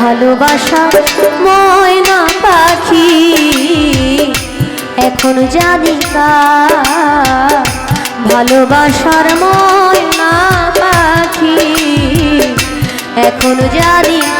ভালোবাসা ময়না পাখি। এখন জাদিকা ভালোবাসার ময়না পাখি। এখন জাদিকা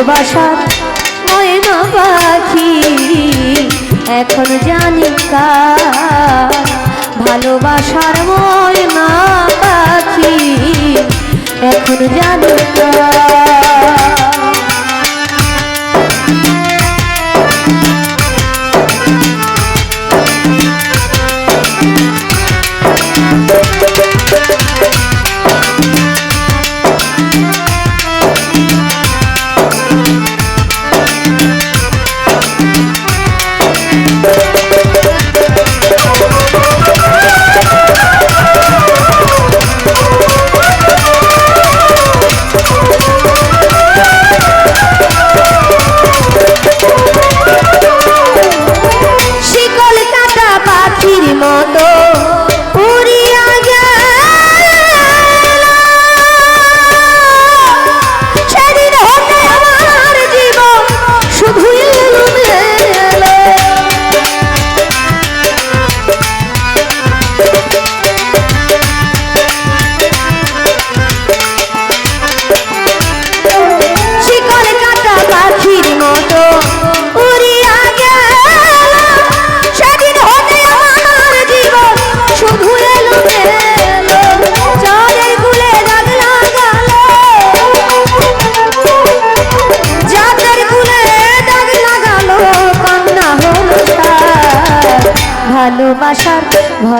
ভালোবাসা ময়না পাখি এখন জানি কা ভালোবাসার ময়না পাখি এখন জানি কা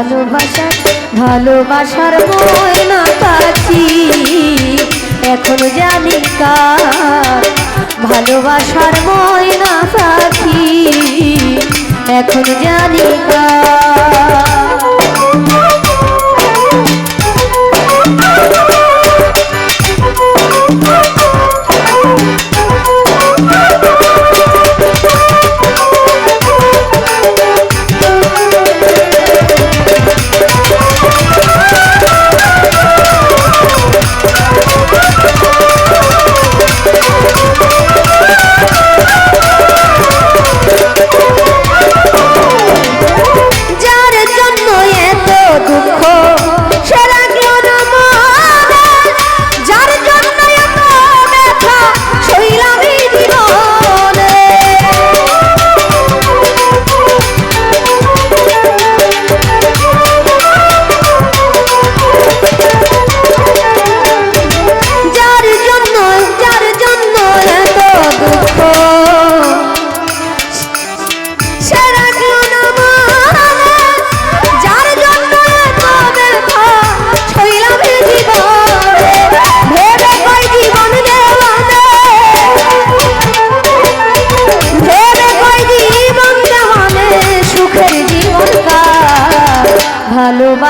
ভালোবাসার ভালোবাসার ময়না কাছি এখন জানি কার ভালোবাসার ময়না পাখি এখন জানি কার